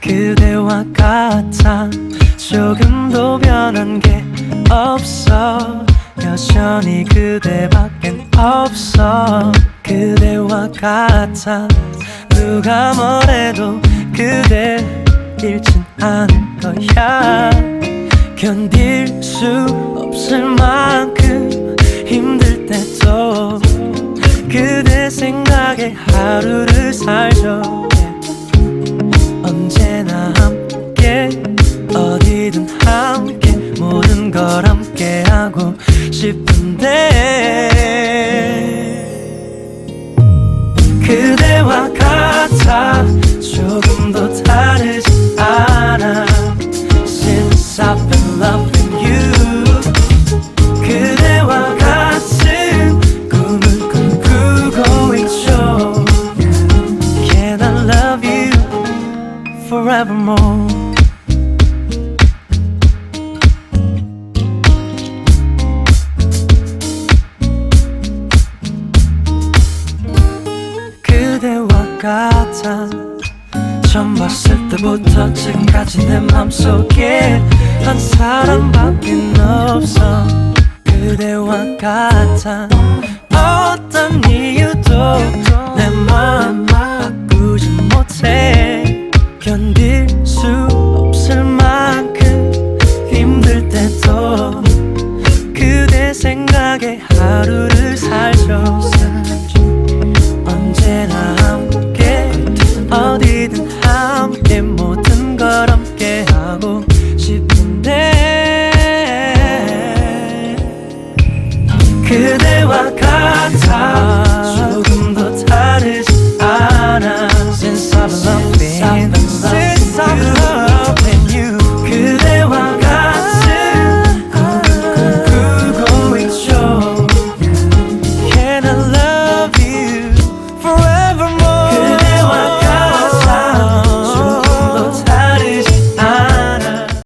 그대와 같아 조금도 변한 게 없어. 여전히 그대밖엔 없어. 그대와 같아 누가 뭐래도 그대 잃진 않을 거야. 견딜 수 없을 만큼 그대 생각에 하루를 살죠. 언제나 함께 어디든 함께 모든 걸 함께 하고 싶은데 forevermore 그대와 같아. 처음 봤을 때부터 지금까지 내 맘속에 한 사람밖에 없어. 그대와 같아. 어떤 이유도 편하게 하루를 살죠. 언제나 함께 어디든 함께 모든 걸 함께 하고 싶은데. 그